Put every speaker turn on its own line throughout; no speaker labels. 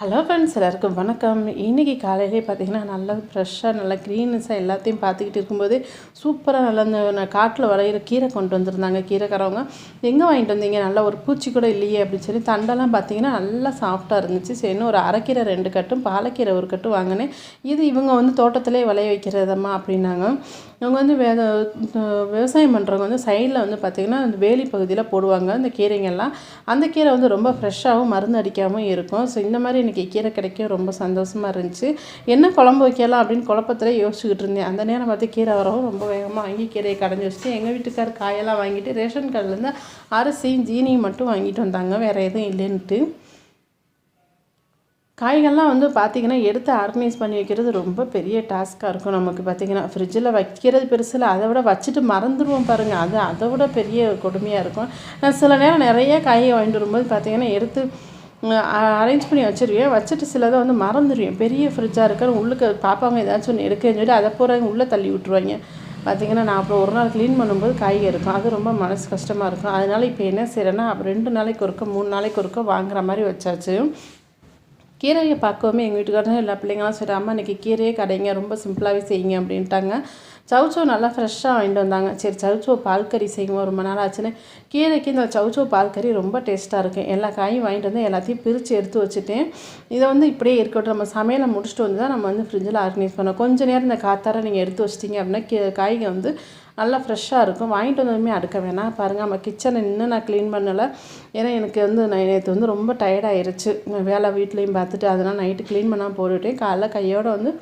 Hello friends எல்லாருக்கும் வணக்கம். இன்றைக்கி காலையிலே பார்த்தீங்கன்னா நல்லா ஃப்ரெஷ்ஷாக நல்லா க்ரீனஸாக எல்லாத்தையும் பார்த்துக்கிட்டு இருக்கும்போது சூப்பராக நல்லா இந்த காட்டில் வளையிற கீரை கொண்டு வந்திருந்தாங்க கீரைக்காரவங்க. எங்கே வாங்கிட்டு வந்தீங்க? நல்லா ஒரு பூச்சி கூட இல்லையே அப்படின்னு சொல்லி தண்டெல்லாம் பார்த்தீங்கன்னா நல்லா சாஃப்டாக இருந்துச்சு. சரி இன்னும் ஒரு அரைக்கீரை ரெண்டு கட்டும் பாலக்கீரை ஒரு கட்டு வாங்கினேன். இது இவங்க வந்து தோட்டத்திலே விளைய வைக்கிறதம்மா அப்படின்னாங்க. இவங்க வந்து வே விவசாயம் பண்ணுறவங்க வந்து சைடில் வந்து பார்த்திங்கன்னா அந்த வேலி பகுதியில் போடுவாங்க இந்த கீரைங்கெல்லாம் அந்த கீரை வந்து ரொம்ப ஃப்ரெஷ்ஷாகவும் மருந்து அடிக்காமல் இருக்கும். ஸோ இந்த மாதிரி இன்றைக்கி கீரை கிடைக்க ரொம்ப சந்தோஷமாக இருந்துச்சு. என்ன குழம்பு வைக்கலாம் அப்படின்னு குழப்பத்தில் யோசிச்சுக்கிட்டு இருந்தேன். அந்த நேரம் பார்த்து கீரை வரவும் ரொம்ப வேகமாக வாங்கி கீரையை கடைஞ்சி வச்சுட்டு எங்கள் வீட்டுக்கார் காயெல்லாம் வாங்கிட்டு ரேஷன் கடையிலேருந்து அரிசியும் ஜீனியும் மட்டும் வாங்கிட்டு வந்தாங்க. வேறு எதுவும் இல்லைன்ட்டு காய்கள்லாம் வந்து பார்த்திங்கன்னா எடுத்து ஆர்கனைஸ் பண்ணி வைக்கிறது ரொம்ப பெரிய டாஸ்க்காக இருக்கும் நமக்கு பார்த்திங்கன்னா ஃப்ரிட்ஜில் வைக்கிறது பெருசில் அதை விட வச்சுட்டு மறந்துடுவோம் பாருங்கள் அது அதை விட பெரிய கொடுமையாக இருக்கும். நான் சில நேரம் நிறைய காயை வாங்கிட்டு வரும்போது பார்த்திங்கன்னா எடுத்து அரேஞ்ச் பண்ணி வச்சுருவேன் வச்சுட்டு சிலதை வந்து மறந்துடுவேன் பெரிய ஃப்ரிட்ஜாக இருக்கிற உள்ளுக்கு பாப்பாங்க ஏதாச்சும் ஒன்று எடுக்கன்னு சொல்லி அதை பூரா உள்ளே தள்ளி விட்ருவாங்க பார்த்திங்கன்னா நான் அப்புறம் ஒரு நாள் க்ளீன் பண்ணும்போது காய்கறி இருக்கும். அது ரொம்ப மனசு கஷ்டமாக இருக்கும். அதனால் இப்போ என்ன செய்கிறேன்னா ரெண்டு நாளைக்கு ஒருக்க மூணு நாளைக்கு ஒருக்க வாங்குற மாதிரி வச்சாச்சு. கீரையை பார்க்கவுமே எங்கள் வீட்டுக்காரங்க எல்லா பிள்ளைங்களும் சரி அம்மா இன்றைக்கி கீரையே கடைங்க ரொம்ப சிம்பிளாகவே செய்யுங்க அப்படின்ட்டாங்க. சவுச்சோ நல்லா ஃப்ரெஷ்ஷாக வாங்கிட்டு வந்தாங்க. சரி சவுச்சோ பால் கறி செய்வோம் ரொம்ப நாள் ஆச்சுன்னு. கீரைக்கு இந்த சவுச்சோ பால் கறி ரொம்ப டேஸ்ட்டாக இருக்கும் எல்லா காயும் வாங்கிட்டு வந்து எல்லாத்தையும் பிரித்து எடுத்து வச்சுட்டேன் இதை வந்து இப்படியே இருக்கட்டும். நம்ம சமையலை முடிச்சுட்டு வந்து தான் நம்ம வந்து ஃப்ரிட்ஜில் ஆர்கனைஸ் பண்ணோம் கொஞ்சம் நேரம் இந்த காத்தார நீங்கள் எடுத்து வச்சிட்டிங்க அப்படின்னா கீ காய்கள் வந்து நல்லா ஃப்ரெஷ்ஷாக இருக்கும். வாங்கிட்டு வந்ததுமே அடுக்க வேணாம். பாருங்கள் நம்ம கிச்சனை இன்னும் நான் க்ளீன் பண்ணலை. ஏன்னா எனக்கு வந்து நான் நேற்று வந்து ரொம்ப டயர்டாயிருச்சு வேலை வீட்லேயும் பார்த்துட்டு அதனால் நைட்டு க்ளீன் பண்ணால் போட்டுவிட்டேன் காலைல கையோடு வந்து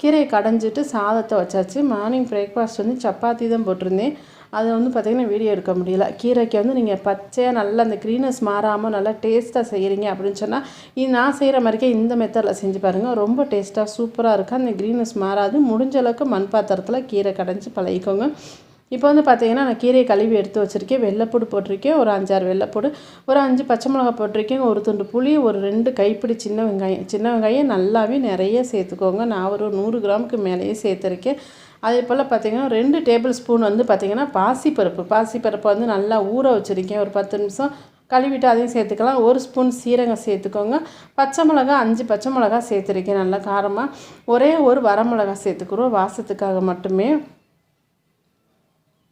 கீரையை கடைஞ்சிட்டு சாதத்தை வச்சாச்சு. மார்னிங் பிரேக்ஃபாஸ்ட் வந்து சப்பாத்தி தான் போட்டிருந்தேன். அதை வந்து பார்த்திங்கன்னா வீடியோ எடுக்க முடியல. கீரைக்கு வந்து நீங்கள் பச்சையாக நல்லா அந்த க்ரீனஸ் மாறாமல் நல்லா டேஸ்ட்டாக செய்கிறீங்க அப்படின்னு சொன்னால் இது நான் செய்கிற மாதிரிக்கே இந்த மெத்தடில் செஞ்சு பாருங்கள் ரொம்ப டேஸ்ட்டாக சூப்பராக இருக்குது அந்த க்ரீனஸ் மாறாது. முடிஞ்ச அளவுக்கு மண் பாத்திரத்தில் கீரை கடைஞ்சி பழகிக்கோங்க. இப்போ வந்து பார்த்தீங்கன்னா நான் கீரையை கழுவி எடுத்து வச்சுருக்கேன். வெள்ளைப்பூடு போட்டிருக்கேன். ஒரு அஞ்சாறு வெள்ளைப்பூடு ஒரு அஞ்சு பச்சை மிளகா போட்டிருக்கேன். ஒரு துண்டு புளி ஒரு ரெண்டு கைப்பிடி சின்ன வெங்காயம். சின்ன வெங்காயம் நல்லாவே நிறைய சேர்த்துக்கோங்க. நான் ஒரு நூறு கிராமுக்கு மேலேயே சேர்த்துருக்கேன். அதே போல் பார்த்திங்கன்னா ரெண்டு டேபிள் ஸ்பூன் வந்து பார்த்திங்கன்னா பாசிப்பருப்பு. பாசிப்பருப்பு வந்து நல்லா ஊற வச்சுருக்கேன். ஒரு பத்து நிமிஷம் கழுவிட்டு அதையும் சேர்த்துக்கலாம். ஒரு ஸ்பூன் சீரகம் சேர்த்துக்கோங்க. பச்சை மிளகா அஞ்சு பச்சை மிளகா சேர்த்துருக்கேன். நல்லா காரமாக ஒரே ஒரு வரமிளகா சேர்த்துக்கிறோம். வாசத்துக்காக மட்டுமே.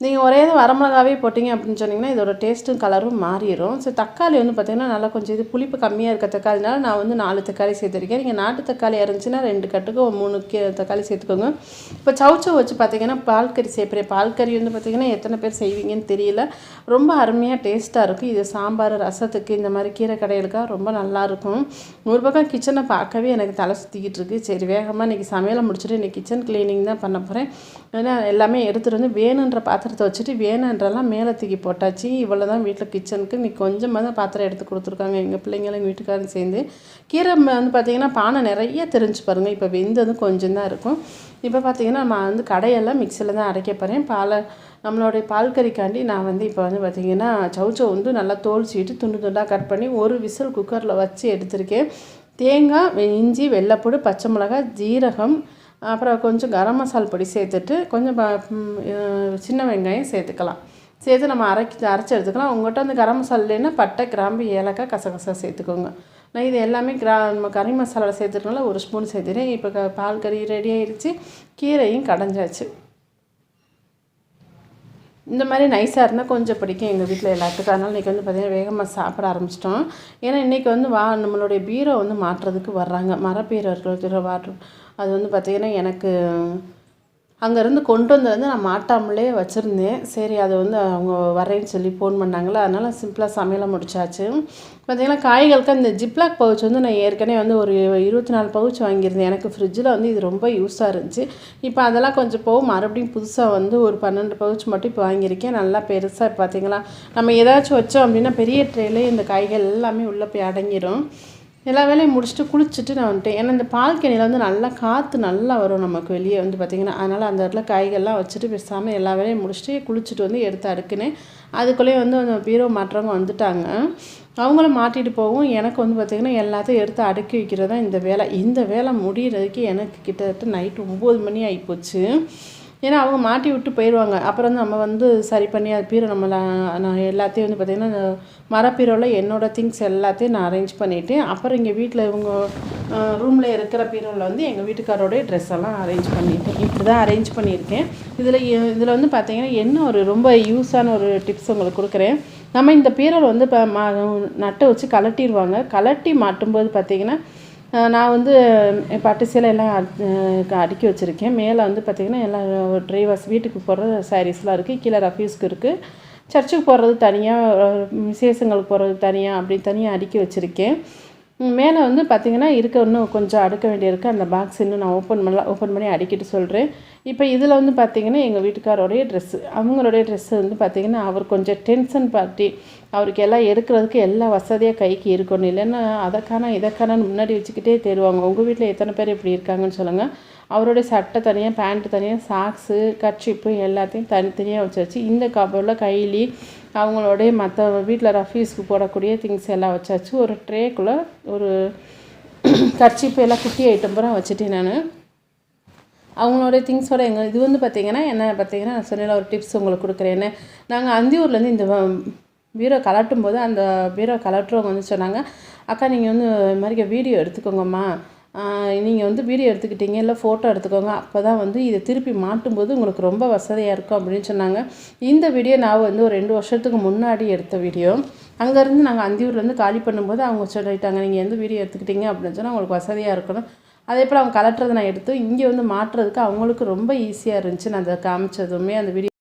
நீங்கள் ஒரே இது வரமிளகாவே போட்டிங்க அப்படின்னு சொன்னிங்கன்னா இதோட டேஸ்ட்டும் கலரும் மாறிடும் ஸோ தக்காளி வந்து பார்த்திங்கன்னா நல்லா கொஞ்சம் இது புளிப்பு கம்மியாக இருக்க தக்காளினால நான் வந்து நாலு தக்காளி சேர்த்துருக்கேன். நீங்கள் நாட்டு தக்காளி இருந்துச்சுன்னா ரெண்டு கட்டுக்கு மூணு கே தக்காளி சேர்த்துக்கோங்க. இப்போ சவுச்சவ் வச்சு பார்த்திங்கன்னா பால்கறி சேர்ப்பேன் வந்து பார்த்திங்கன்னா எத்தனை பேர் செய்வீங்கன்னு தெரியல. ரொம்ப அருமையாக டேஸ்ட்டாக இருக்கும். இது சாம்பார் ரசத்துக்கு இந்த மாதிரி கீரை கடைகளுக்காக ரொம்ப நல்லாயிருக்கும் ஒரு பக்கம் கிச்சனை பார்க்கவே எனக்கு தலை சுற்றிக்கிட்டு இருக்குது சரி வேகமாக இன்றைக்கி சமையலை முடிச்சுட்டு இன்றைக்கி கிச்சன் க்ளீனிங் தான் பண்ண போகிறேன் ஏன்னா எல்லாமே எடுத்துகிட்டு வந்து வேணுன்ற பாத்திரம் பாத்திரத்தை வச்சுட்டு வேணான்றலாம் மேலே தூக்கி போட்டாச்சு. இவ்வளோ தான் வீட்டில் கிச்சனுக்கு நீ கொஞ்சமாக தான் பாத்திரம் எடுத்து கொடுத்துருக்காங்க. எங்கள் பிள்ளைங்களும் எங்கள் வீட்டுக்காரும் சேர்ந்து. கீரை வந்து பார்த்திங்கன்னா பானை நிறைய தெரிஞ்சு பாருங்கள் இப்போ வெந்தது கொஞ்சம் தான் இருக்கும். இப்போ பார்த்திங்கன்னா நான் வந்து கடையெல்லாம் மிக்சியில் தான் அரைக்க போகிறேன் பாலை நம்மளுடைய பால் கறிக்காண்டி நான் வந்து இப்போ வந்து பார்த்திங்கன்னா சவுச்சவ் வந்து நல்லா தோல் சீட்டு துண்டு துண்டாக கட் பண்ணி ஒரு விசில் குக்கரில் வச்சு எடுத்திருக்கேன். தேங்காய் இஞ்சி வெள்ளைப்பூடு பச்சை மிளகாய் ஜீரகம் அப்புறம் கொஞ்சம் கரம் மசால் பொடி சேர்த்துட்டு கொஞ்சம் சின்ன வெங்காயம் சேர்த்துக்கலாம். சேர்த்து நம்ம அரைக்கி அரைச்சி எடுத்துக்கலாம். உங்கள்கிட்ட வந்து கரம் மசாலா இல்லைன்னா பட்டை கிராம்பு ஏலக்காய் கசகசா சேர்த்துக்கோங்க. நான் இது எல்லாமே கிரா நம்ம கறி மசாலாவில் சேர்த்துருக்கனால ஒரு ஸ்பூன் சேர்த்துட்டேன் இப்போ க பால் கறி ரெடி ஆயிடுச்சு கீரையும் கடைஞ்சாச்சு. இந்த மாதிரி நைஸாக இருந்தால் கொஞ்சம் பிடிக்கும் எங்கள் வீட்டில் எல்லாத்துக்கும். அதனால் இன்றைக்கி வந்து பார்த்திங்கன்னா வேகமாக சாப்பிட ஆரம்பிச்சிட்டோம். ஏன்னா இன்றைக்கி வந்து வா நம்மளுடைய பீரோ வந்து மாற்றுறதுக்கு வர்றாங்க. மரப்பீரோ இருக்கிற வாட்டர் அது வந்து பார்த்திங்கன்னா எனக்கு அங்கேருந்து கொண்டு வந்து வந்து நான் மாட்டாமலே வச்சுருந்தேன். சரி அதை வந்து அவங்க வரேன்னு சொல்லி ஃபோன் பண்ணாங்களா? அதனால் சிம்பிளாக சமையலை முடிச்சாச்சு. பார்த்திங்கன்னா காய்களுக்கு அந்த ஜிப்லாக் பவுச் வந்து நான் ஏற்கனவே வந்து ஒரு இருபத்தி நாலு பவுச் வாங்கியிருந்தேன். எனக்கு ஃப்ரிட்ஜில் வந்து இது ரொம்ப யூஸாக இருந்துச்சு. இப்போ அதெல்லாம் கொஞ்சம் போகும் மறுபடியும் புதுசாக வந்து ஒரு பன்னெண்டு பவுச் மட்டும் இப்போ வாங்கியிருக்கேன். நல்லா பெருசாக பார்த்திங்களா நம்ம ஏதாச்சும் வச்சோம் அப்படின்னா பெரிய ட்ரேலே இந்த காய்கள் எல்லாமே உள்ளே போய் அடங்கிடும் எல்லா வேலையும் முடிச்சுட்டு குளிச்சுட்டு நான் வந்துட்டேன். ஏன்னா இந்த பால்கனியில் வந்து நல்லா காற்று நல்லா வரும் நமக்கு வெளியே வந்து பார்த்திங்கன்னா அதனால் அந்த இடத்துல காய்கள்லாம் வச்சுட்டு பேசாமல் எல்லா வேலையும் முடிச்சுட்டு குளிச்சுட்டு வந்து எடுத்து அடுக்குனேன். அதுக்குள்ளேயே வந்து அந்த பீரோ மாற்றவங்க வந்துட்டாங்க. அவங்களும் மாட்டிகிட்டு போகும் எனக்கு வந்து பார்த்திங்கன்னா எல்லாத்தையும் எடுத்து அடுக்கி வைக்கிறது தான் இந்த வேலை. இந்த வேலை முடிகிறதுக்கு எனக்கு கிட்டத்தட்ட நைட்டு ஒம்பது மணி ஆகிப்போச்சு ஏன்னா அவங்க மாட்டி விட்டு போயிடுவாங்க அப்புறம் வந்து நம்ம வந்து சரி பண்ணி அது பீரோ நம்ம நான் எல்லாத்தையும் வந்து பார்த்திங்கன்னா மரப்பீரோவில் என்னோடய திங்ஸ் எல்லாத்தையும் நான் அரேஞ்ச் பண்ணிவிட்டு அப்புறம் இங்கே வீட்டில் இவங்க ரூமில் இருக்கிற பீரோவில் வந்து எங்கள் வீட்டுக்காரோடைய ட்ரெஸ் எல்லாம் அரேஞ்ச் பண்ணிட்டேன் இப்படி தான் அரேஞ்ச் பண்ணியிருக்கேன். இதில் இதில் வந்து பார்த்திங்கன்னா என்ன ஒரு ரொம்ப யூஸான ஒரு டிப்ஸ் உங்களுக்கு கொடுக்குறேன். நம்ம இந்த பீரோவில் வந்து இப்போ மா நட்டை வச்சு கலட்டிடுவாங்க கலட்டி மாட்டும்போது பார்த்திங்கன்னா நான் வந்து பட்டு சேலை எல்லாம் அடுக்கி வச்சுருக்கேன். மேலே வந்து பார்த்திங்கன்னா எல்லாம் ட்ரைவர்ஸ் வீட்டுக்கு போடுற சாரீஸ்லாம் இருக்குது கீழே ரஃப்யூஸ்க்கு இருக்குது சர்ச்சுக்கு போடுறது தனியாக விசேஷங்களுக்கு போடுறது தனியாக அப்படி தனியாக அடுக்கி வச்சுருக்கேன். மேலே வந்து பார்த்திங்கன்னா இருக்க இன்னும் கொஞ்சம் அடுக்க வேண்டியிருக்கு. அந்த பாக்ஸ் இன்னும் நான் ஓப்பன் பண்ணலாம் ஓப்பன் பண்ணி அடிக்கிட்டு சொல்கிறேன் இப்போ இதில் வந்து பார்த்திங்கன்னா எங்கள் வீட்டுக்காரோடைய ட்ரெஸ்ஸு அவங்களுடைய ட்ரெஸ்ஸு வந்து பார்த்திங்கன்னா அவர் கொஞ்சம் டென்ஷன் பார்ட்டி அவருக்கு எல்லாம் எடுக்கிறதுக்கு எல்லா வசதியாக கைக்கு இருக்கணும். இல்லைன்னா அதற்கான இதற்கான முன்னாடி வச்சுக்கிட்டே தேடுவாங்க. உங்கள் வீட்டில் எத்தனை பேர் இப்படி இருக்காங்கன்னு சொல்லுங்கள் அவருடைய சட்டை தனியாக பேண்ட்டு தனியாக சாக்ஸு கட்சிப்பு எல்லாத்தையும் தனித்தனியாக வச்சு வச்சு இந்த கபோர்டில் கைலி அவங்களோடைய மற்ற வீட்டில் ரஃபீஸ்க்கு போடக்கூடிய திங்ஸ் எல்லாம் வச்சாச்சு. ஒரு ட்ரேக்குள்ளே ஒரு கர்ச்சிப்பு எல்லாம் குட்டி ஐட்டம் பூரா வச்சுட்டேன் நான். அவங்களோடைய திங்ஸோட எங்கள் இது வந்து பார்த்திங்கன்னா என்ன பார்த்திங்கன்னா நான் சொன்ன ஒரு டிப்ஸ் உங்களுக்கு கொடுக்குறேன் என்ன நாங்கள் அந்தியூர்லேருந்து இந்த பீரோ கலட்டும் போது அந்த பீரோ கலட்டுறவங்க வந்து சொன்னாங்க அக்கா நீங்கள் வந்து இது மாதிரி வீடியோ எடுத்துக்கோங்கம்மா. நீங்கள் வந்து வீடியோ எடுத்துக்கிட்டீங்க இல்லை ஃபோட்டோ எடுத்துக்கோங்க அப்போ தான் வந்து இதை திருப்பி மாட்டும்போது உங்களுக்கு ரொம்ப வசதியாக இருக்கும் அப்படின்னு சொன்னாங்க. இந்த வீடியோ நான் வந்து ஒரு ரெண்டு வருஷத்துக்கு முன்னாடி எடுத்த வீடியோ அங்கேருந்து நாங்கள் அந்தியூர்லேருந்து காலி பண்ணும்போது அவங்க சொல்லிட்டாங்க நீங்கள் எந்த வீடியோ எடுத்துக்கிட்டீங்க? அப்படின்னு சொன்னால் உங்களுக்கு வசதியாக இருக்கணும். அதே போல் அவங்க கலட்டுறதை நான் எடுத்து இங்கே வந்து மாட்டுறதுக்கு அவங்களுக்கு ரொம்ப ஈஸியாக இருந்துச்சு. நான் அதை காமிச்சதுமே அந்த வீடியோ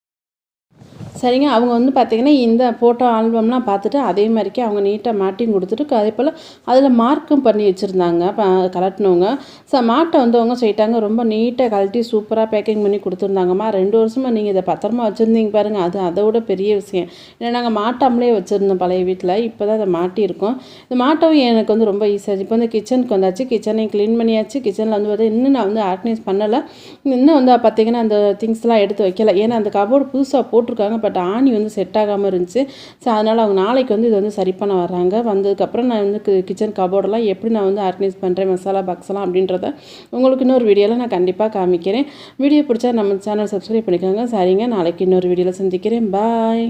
சரிங்க. அவங்க வந்து பார்த்திங்கன்னா இந்த ஃபோட்டோ ஆல்பம்லாம் பார்த்துட்டு அதே மாதிரிக்கே அவங்க நீட்டாக மாட்டியும் கொடுத்துட்டு அதே போல் அதில் மார்க்கும் பண்ணி வச்சுருந்தாங்க கலட்டினவங்க. ஸோ மாட்டை வந்து அவங்க சொல்லிட்டாங்க ரொம்ப நீட்டாக கழட்டி சூப்பராக பேக்கிங் பண்ணி கொடுத்துருந்தாங்கம்மா. ரெண்டு வருஷமாக நீங்கள் இதை பத்திரமா வச்சுருந்தீங்க பாருங்கள் அது அதை விட பெரிய விஷயம். ஏன்னா நாங்கள் மாட்டாமலே வச்சுருந்தோம் பழைய வீட்டில் இப்போ தான் அதை மாட்டியிருக்கோம். இந்த மாட்டவும் எனக்கு வந்து ரொம்ப ஈஸியாக இப்போ வந்து கிச்சனுக்கு வந்தாச்சு. கிச்சனையும் க்ளீன் பண்ணியாச்சு. கிச்சனில் வந்து பார்த்தா இன்னும் நான் வந்து ஆர்கனைஸ் பண்ணலை. இன்னும் வந்து பார்த்திங்கன்னா அந்த திங்ஸ்லாம் எடுத்து வைக்கல. ஏன்னா அந்த கபோர்டு புதுசாக போட்டிருக்காங்க பட் பட் ஆணி வந்து செட் ஆகாமல் இருந்துச்சு. ஸோ அதனால் அவங்க நாளைக்கு வந்து இது வந்து சரி பண்ண வர்றாங்க. வந்ததுக்கப்புறம் நான் வந்து கிச்சன் கபோர்டெல்லாம் எப்படி நான் வந்து ஆர்கனைஸ் பண்ணுறேன் மசாலா பாக்ஸ்லாம் அப்படின்றத உங்களுக்கு இன்னொரு வீடியோவில் நான் கண்டிப்பாக காமிக்கிறேன். வீடியோ பிடிச்சா நம்ம சேனல் சப்ஸ்கிரைப் பண்ணிக்கோங்க. சரிங்க நாளைக்கு இன்னொரு வீடியோவில் சந்திக்கிறேன். பாய்